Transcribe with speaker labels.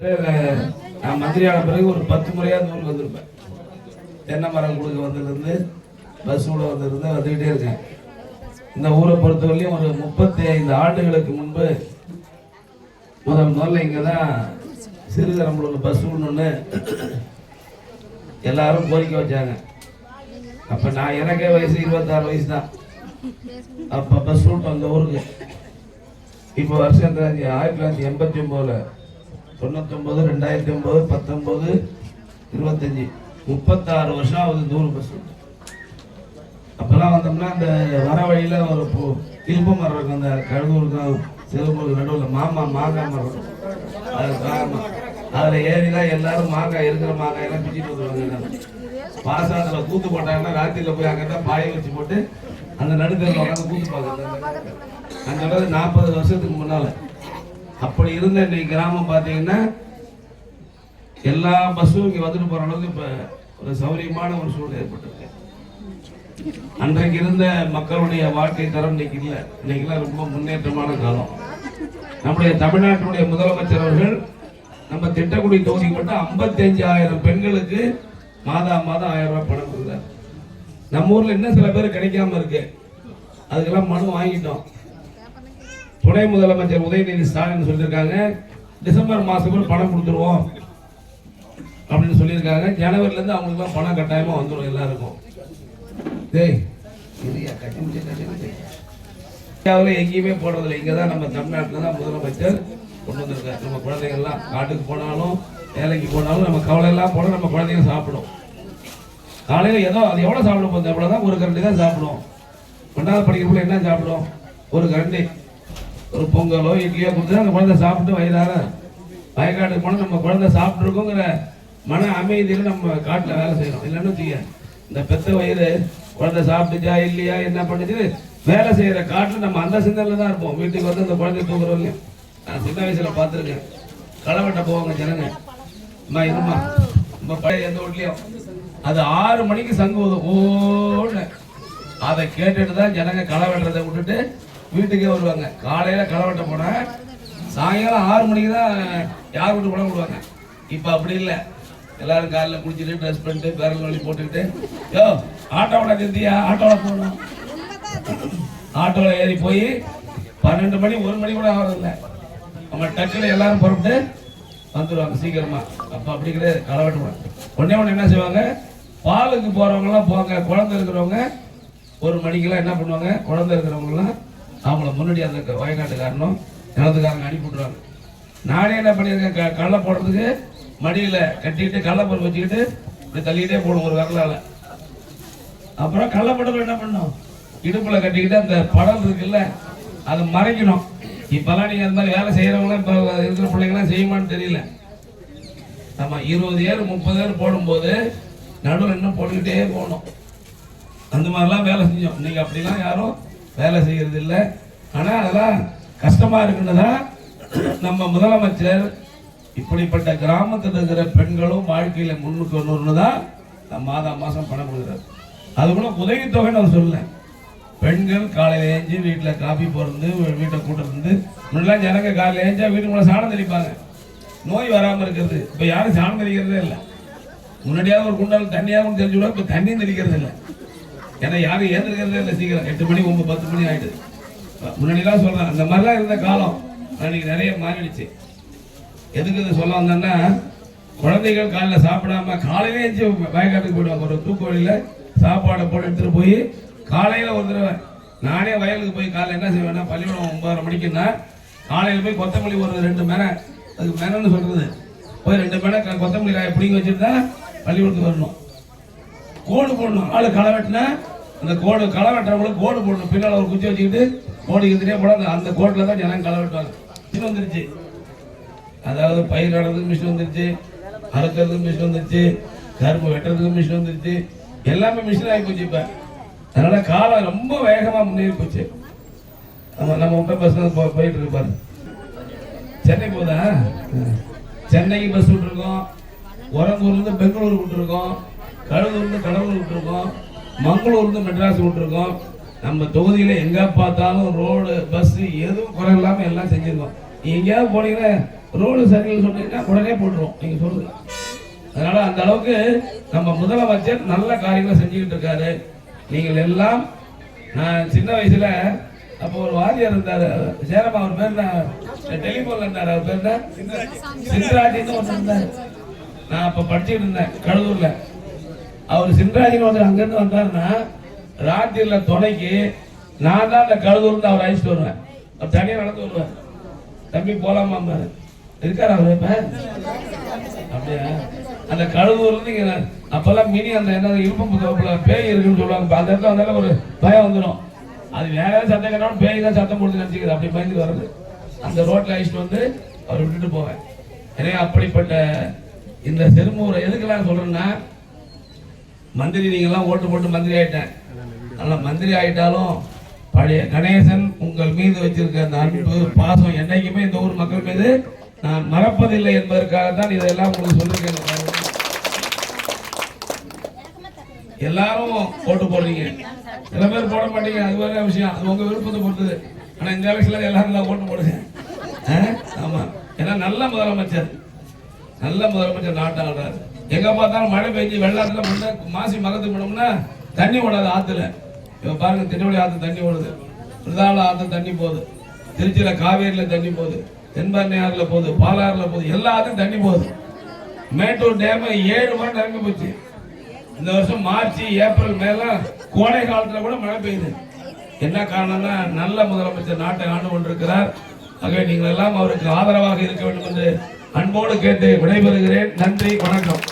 Speaker 1: நான் மந்திரியான பிறகு ஒரு பத்து முறையாக அந்த ஊருக்கு வந்திருப்பேன். தென்னை மரம் கொடுக்க வந்ததுலேருந்து பஸ் கூட வந்ததுலேருந்து வந்துக்கிட்டே இருக்கேன். இந்த ஊரை பொறுத்தவரையிலையும் ஒரு முப்பத்தி ஐந்து ஆண்டுகளுக்கு முன்பு முதல் முதல்ல இங்கே தான் சிறுதரம்பலூர் பஸ் ஒன்று எல்லாரும் கோரிக்கை வச்சாங்க. அப்போ நான் எனக்கே வயசு இருபத்தாறு வயசு தான் அப்போ பஸ் ரூட் அந்த ஊருக்கு. இப்போ வருஷம் ஆயிரத்தி தொள்ளாயிரத்தி எண்பத்தி ஒம்போதில் தொண்ணூத்தொம்பது ரெண்டாயிரத்தி ஒம்பது பத்தொம்பது இருபத்தஞ்சி. முப்பத்தாறு வருஷம் ஆகுது நூறு பஸ் அப்போல்லாம் வந்தோம்னா அந்த வர வழியில் ஒரு பூ திருப்ப மரம் இருக்கும் அந்த கழுதூருக்கும் சிறுபூருக்கு நடுவில் மாமா மாங்காய் மரம் இருக்கும். அது காரணம் அதில் ஏறி தான் எல்லாரும் மாங்காய் இருக்கிற மாங்காய் எல்லாம் பிச்சுட்டு வந்துருவாங்க பாசாத்தில் கூத்து போட்டாங்கன்னா ராத்திரியில் போய் அங்கே தான் பாய வச்சு போட்டு அந்த நடுத்தரில் உட்காந்து கூத்து பார்க்குறது. அந்த நாற்பது வருஷத்துக்கு முன்னால். அப்படி இருந்த இன்னைக்கு கிராமம் பார்த்தீங்கன்னா எல்லா பஸ்ஸும் இங்கே வந்துட்டு போகிற அளவுக்கு இப்போ ஒரு சௌரியமான ஒரு சூழ்நிலை ஏற்பட்டிருக்கு. அன்றைக்கு இருந்த மக்களுடைய வாழ்க்கை தரம் இன்னைக்கு இல்லை. இன்னைக்கெல்லாம் ரொம்ப முன்னேற்றமான காலம். நம்முடைய தமிழ்நாட்டினுடைய முதலமைச்சர் அவர்கள் நம்ம திட்டக்குடி தொகுதிக்கு மட்டும் ஐம்பத்தஞ்சாயிரம் பெண்களுக்கு மாதா மாதம் ஆயிரம் ரூபாய் பணம் கொடுக்குறாரு. நம்ம ஊரில் இன்னும் சில பேர் கிடைக்காம இருக்கு. அதுக்கெல்லாம் மனு வாங்கிட்டோம். துணை முதலமைச்சர் உதயநிதி ஸ்டாலின் சொல்லியிருக்காங்க டிசம்பர் கூட பணம் கொடுத்துருவோம் அப்படின்னு சொல்லியிருக்காங்க. ஜனவரில இருந்து அவங்களுக்குலாம் பணம் கட்டாயமா வந்துடும் எல்லாருக்கும். டேய். இந்தியாவுல எங்கேயுமே போடுறதில்லை இங்கே தான் நம்ம தமிழ்நாட்டில் தான் முதலமைச்சர் கொண்டு வந்திருக்காரு. நம்ம குழந்தைங்கள்லாம் காட்டுக்கு போனாலும் வேலைக்கு போனாலும் நம்ம கவலை எல்லாம் போனால் நம்ம குழந்தைங்க சாப்பிடும். காலையில் ஏதோ அது எவ்வளோ சாப்பிட போகுது? எவ்வளோ தான் ஒரு கரண்டி தான் சாப்பிடும். ஒன்றாவது படிக்கிறப்ப என்ன சாப்பிடும்? ஒரு கரண்டி. ஒரு பொங்கலோ இட்லியோ கொடுத்து அந்த குழந்தை சாப்பிட்டு வயிறார. வயக்காட்டுக்கு போனால் நம்ம குழந்தை சாப்பிட்ருக்கோங்கிற மன அமைதியில் நம்ம காட்டில் வேலை செய்யணும். இல்லைன்னு வச்சுக்க இந்த பெத்த வயிறு குழந்தை சாப்பிட்டுச்சா இல்லையா என்ன பண்ணுச்சு வேலை செய்கிற காட்டில் நம்ம அந்த சிந்தனில் தான் இருப்போம். வீட்டுக்கு வந்து அந்த குழந்தை தூக்குறோம் நான் சின்ன வயசில் பார்த்துருக்கேன். களை வெட்ட போவாங்க ஜனங்க. அம்மா இருமா நம்ம பழைய எந்த வீட்லையும்? அது ஆறு மணிக்கு சங்கு ஊதும். ஓன்னு. அதை கேட்டுட்டு தான் ஜனங்க களை வெட்டுறதை விட்டுட்டு வீட்டுக்கே வருவாங்க. காலையில் களை வெட்ட போனால் சாயங்காலம் ஆறு மணிக்கு தான் யார் வீட்டு கூட விடுவாங்க இப்போ அப்படி இல்லை. எல்லாரும் காலையில் குளிச்சுட்டு ட்ரெஸ் பண்ணிட்டு பேரல் வழி போட்டுக்கிட்டு யோ ஆட்டோவில் நிறுத்தியா? ஆட்டோவில் போகணும். ஆட்டோவில் ஏறி போய் பன்னெண்டு மணி ஒரு மணி கூட ஆகிறதில்ல அவங்க டக்குன்னு எல்லாரும் புறப்பட்டு வந்துடுவாங்க சீக்கிரமாக அப்போ அப்படி கிடையாது. களை வெட்டுவாங்க உடனே உடனே என்ன செய்வாங்க? பாலுக்கு போகிறவங்களாம் போங்க. குழந்தை இருக்கிறவங்க ஒரு மணிக்கெல்லாம் என்ன பண்ணுவாங்க? குழந்தை இருக்கிறவங்கலாம் அவங்கள முன்னாடி அந்த வயக்காட்டுக்காரனும் நிலத்துக்காரங்க அனுப்பி விட்ருவாங்க நானே என்ன பண்ணியிருக்கேன் க கடலை போடுறதுக்கு மடியில் கட்டிக்கிட்டு கடலைப்பருப்பு வச்சுக்கிட்டு இப்படி தள்ளிக்கிட்டே போடும் ஒரு வரலால். அப்புறம் கள்ளப்படத்தில் என்ன பண்ணும் இடுப்பில் கட்டிக்கிட்டு அந்த படம் இருக்குல்ல அதை மறைக்கணும். இப்போல்லாம் நீங்கள் அந்த மாதிரி வேலை செய்கிறவங்களாம் இப்போ இருக்கிற பிள்ளைங்களாம் செய்யுமான்னு தெரியல. நம்ம இருபது ஏர் முப்பது ஏர் போடும்போது நடுவில் இன்னும் போட்டுக்கிட்டே போகணும். அந்த மாதிரிலாம் வேலை செஞ்சோம். நீங்கள் அப்படிலாம் யாரும் வேலை செய்கிறது இல்லை ஆனால் அதெல்லாம் கஷ்டமாக இருக்குன்னு தான் நம்ம முதலமைச்சர் இப்படிப்பட்ட கிராமத்தில் இருக்கிற பெண்களும் வாழ்க்கையில் முன்னுக்கு வரணும்னு தான் நம்ம மாதம் மாசம் பணம் கொடுக்குறாரு. அது கூட உதவித்தொகைன்னு அவர் சொல்லல. பெண்கள் காலையில் ஏஞ்சி வீட்டில் காஃபி போகிறது வீட்டை கூட்டுறது முன்னெல்லாம் ஜனங்க காலையில் ஏஞ்சா வீட்டுக்குள்ள சாணம் தெளிப்பாங்க. நோய் வராமல் இருக்கிறது. இப்போ யாரும் சாணம் தெளிக்கிறதே இல்லை. முன்னாடியாவது ஒரு குண்டால் தண்ணியாக தெரிஞ்சு விட இப்போ தண்ணியும் தெளிக்கிறது இல்லை ஏன்னா யாரும் ஏந்திருக்கிறதே இல்லை சீக்கிரம். எட்டு மணி ஒன்பது பத்து மணி ஆயிடுது. முன்னாடிலாம் சொல்றேன் அந்த மாதிரிலாம் இருந்த காலம். அன்னைக்கு நிறைய மாறிடுச்சு. எதுக்கு இது சொல்ல வந்தேன்னா குழந்தைகள் காலைல சாப்பிடாம காலையிலே எஞ்சி வயக்காட்டுக்கு போயிடுவாங்க. ஒரு தூக்கு சாப்பாடை போட்டு எடுத்துகிட்டு போய் காலையில் ஒரு தடவை நானே வயலுக்கு போய் காலையில் என்ன செய்வேன்னா பள்ளிக்கூடம் ஒன்பதரை மணிக்குன்னா காலையில் போய் கொத்தமல்லி ஒரு ரெண்டு மேனை அதுக்கு மேனன்னு சொல்கிறது போய் ரெண்டு மேனை கொத்தமல்லி காயை பிடிங்கி வச்சுருந்தா பள்ளிக்கூடத்துக்கு வரணும். கோடு போடணும். ஆள் களை வெட்டினா அந்த கோடு களை வெட்டுறவங்களும் கோடு போடணும். பின்னால் ஒரு குச்சி வச்சுக்கிட்டு கோடு இருந்துட்டே போட அந்த- கோட்டில் தான் ஜனம் களை வெட்டுவாங்க. மிஷின் வந்துருச்சு. அதாவது பயிர் நடுறதுக்கு மிஷின் வந்துருச்சு. அறுக்கிறதுக்கு மிஷின் வந்துருச்சு. கரும்பு வெட்டுறதுக்கு மிஷின் வந்துருச்சு. எல்லாமே மிஷின் ஆகி போச்சு இப்போ. அதனால் காலம் ரொம்ப வேகமாக முன்னேறி போச்சு. நம்ம நம்ம முட்டை பஸ் போ போயிட்டு இருப்பார் சென்னை போதா? சென்னைக்கு பஸ் விட்டுருக்கோம். உரங்கூர்லேருந்து பெங்களூர் விட்டுருக்கோம். கடலூர்லேருந்து கடலூர் விட்டுருக்கோம். மங்களூர்ந்து மெட்ராஸ் விட்டுருக்கோம் நம்ம தொகுதியில் எங்கே பார்த்தாலும் ரோடு பஸ்ஸு எதுவும் குறை இல்லாமல் எல்லாம் செஞ்சுருக்கோம். எங்கேயாவது போனீங்கன்னா ரோடு சரியில்லை சொன்னீங்கன்னா உடனே போட்டுருவோம். நீங்கள் சொல்லுங்க அதனால் அந்த அளவுக்கு நம்ம முதலமைச்சர் நல்ல காரியங்களை செஞ்சுக்கிட்டு இருக்காரு. நீங்கள் எல்லாம் நான் சின்ன வயசில் அப்போ ஒரு வாரியார் இருந்தார். சேரமா அவர் பேர் என்ன? டெலிஃபோனில் இருந்தார். அவர் பேர் என்ன? சிந்தராஜின்னு ஒன்று இருந்தார். நான் அப்போ படிச்சுட்டு இருந்தேன் கடலூரில். அவர் சிந்தராஜின்னு ஒருத்தர் அங்கிருந்து வந்தாருன்னா ராத்திரியில் துணைக்கு நான் தான் அந்த கடலூர்ல அவர் அழைச்சிட்டு வருவேன். அவர் தனியாக நடந்து வருவேன் தம்பி போலாமா இருக்கார் அவர் இப்ப? அப்படியா? அந்த கழுதூர்ல இருந்து அப்போல்லாம் அப்பெல்லாம் மினி அந்த என்ன இருப்பம் தோப்புல பேய் இருக்குன்னு சொல்லுவாங்க. அந்த இடத்துல வந்தாலும் ஒரு பயம் வந்துடும் அது வேற ஏதாவது சத்தம் கேட்டாலும் பேய் தான் சத்தம் கொடுத்து நினச்சிக்கிறது அப்படி பயந்து வர்றது. அந்த ரோட்டில் அழைச்சிட்டு வந்து அவர் விட்டுட்டு போவேன். எனவே அப்படிப்பட்ட இந்த செருமூரை எதுக்கெல்லாம் சொல்றேன்னா மந்திரி நீங்கள்லாம் ஓட்டு போட்டு மந்திரி ஆகிட்டேன் ஆனால் மந்திரி ஆகிட்டாலும் பழைய கணேசன் உங்கள் மீது வச்சிருக்க அந்த அன்பு பாசம் என்னைக்குமே இந்த ஊர் மக்கள் மீது நான் மறப்பதில்லை என்பதற்காக தான் இதெல்லாம் உங்களுக்கு சொல்லியிருக்கேன். எல்லாரும் ஓட்டு போடுறீங்க. சில பேர் போட மாட்டீங்க. அது வேற விஷயம். அது உங்க விருப்பத்தை பொறுத்தது. ஆனா இந்த எலெக்ஷன்ல எல்லாரும் ஓட்டு போடுங்க. ஆ? ஆமா. ஏன்னா நல்ல முதலமைச்சர். நல்ல முதலமைச்சர் நாட்டை ஆடுறாரு எங்க பார்த்தாலும் மழை பெஞ்சு வெள்ளத்துல முன்ன மாசி மரத்துக்கு போனோம்னா தண்ணி ஓடாது ஆத்துல. இப்ப பாருங்க திருவள்ளி ஆத்து தண்ணி ஓடுது. பிரதான ஆத்து தண்ணி போகுது. திருச்சியில காவேரியில தண்ணி போகுது. தென்பண்ணையாறுல போகுது பாலாறுல போகுது எல்லா ஆத்துக்கும் தண்ணி போகுது. மேட்டூர் டேம் ஏழு மணி நிரம்பி போச்சு. இந்த வருஷம் மார்ச் ஏப்ரல் மேலாம் கோடை காலத்துல கூட மழை பெய்யுது. என்ன காரணம்னா நல்ல முதலமைச்சர் நாட்டை ஆண்டு கொண்டிருக்கிறார். ஆகவே நீங்கள் எல்லாம் அவருக்கு ஆதரவாக இருக்க வேண்டும் என்று அன்போடு கேட்டு விடைபெறுகிறேன். நன்றி வணக்கம்.